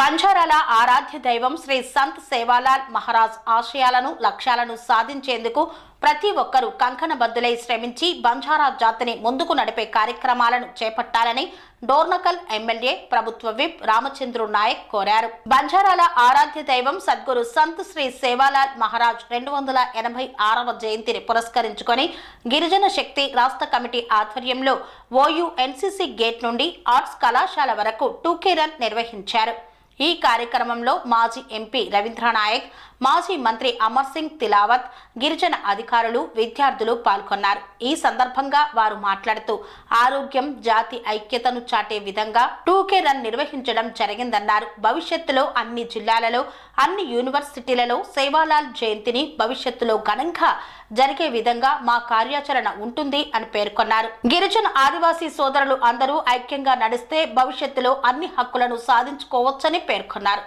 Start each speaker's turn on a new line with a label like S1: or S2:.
S1: బంజారాల ఆరాధ్య దైవం శ్రీ సంత్ సేవాలాల్ మహారాజ్ ఆశయాలను లక్ష్యాలను సాధించేందుకు ప్రతి ఒక్కరూ కంకణబద్దులై శ్రమించి బంజారా జాతిని ముందుకు నడిపే కార్యక్రమాలను చేపట్టాలని డోర్నకల్ ఎమ్మెల్యే ప్రభుత్వ విప్ రామచంద్రు నాయక్ కోరారు. బంజారాల ఆరాధ్య దైవం సద్గురు సంత్ శ్రీ సేవాలాల్ మహారాజ్ రెండు వందల ఎనభై ఆరవ జయంతిని పురస్కరించుకొని గిరిజన శక్తి రాష్ట్ర కమిటీ ఆధ్వర్యంలో ఓయూ ఎన్సీసీ గేట్ నుండి ఆర్ట్స్ కళాశాల వరకు టూకే రన్ నిర్వహించారు. ఈ కార్యక్రమంలో మాజీ ఎంపీ రవీంద్ర నాయక్ మాజీ మంత్రి అమర్ సింగ్ తిలావత్ గిరిజన అధికారులు విద్యార్థులు పాల్గొన్నారు. ఈ సందర్భంగా వారు మాట్లాడుతూ ఆరోగ్యం జాతి ఐక్యతను చాటే విధంగా టూకే రన్ నిర్వహించడం జరిగిందన్నారు. భవిష్యత్తులో అన్ని జిల్లాలలో అన్ని యూనివర్సిటీలలో సేవాలాల్ జయంతిని భవిష్యత్తులో ఘనంగా జరిగే విధంగా మా కార్యాచరణ ఉంటుంది అని పేర్కొన్నారు. గిరిజన ఆదివాసీ సోదరులు అందరూ ఐక్యంగా నడిస్తే భవిష్యత్తులో అన్ని హక్కులను సాధించుకోవచ్చని పేర్కొన్నారు